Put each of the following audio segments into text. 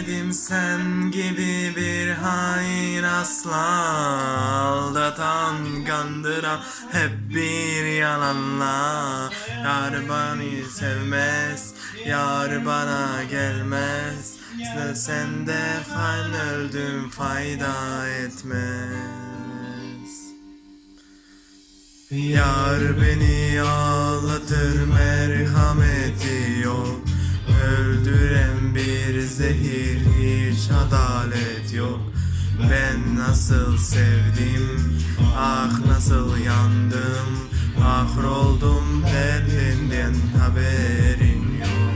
Görmedim sen gibi bir hain asla. Aldatan kandıran hep bir yalanla. Yar beni sevmez Yar bana gelmez. Sen- de fan öldüm fayda etmez. Yar beni ağlatır merhameti zehir hiç adalet yok. Ben nasıl sevdim ah nasıl yandım Ah oldum derdinden haberin yok.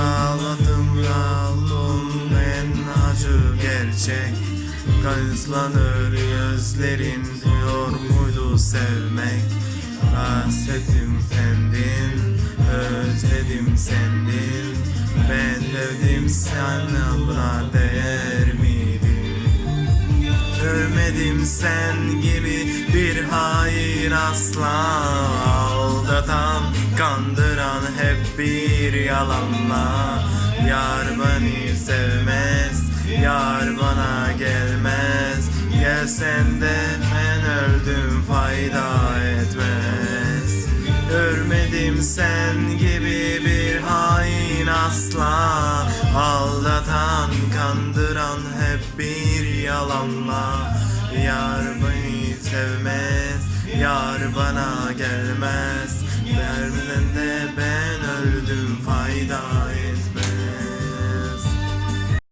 Ağladım kaldım en acı gerçek. Kızlanır gözlerin diyor muydu sevmek? Hasretim sendin, özledim sendin Ben sevdim sana buna değer miydi? Görmedim sen gibi bir hain asla. Aldatan, kandıran hep bir yalanla. Yar beni sevmez, yar bana gelmez. Gelsen de ben öldüm fayda etmez. Görmedim sen asla Aldatan, kandıran hep bir yalanla. Yar beni sevmez, yar bana gelmez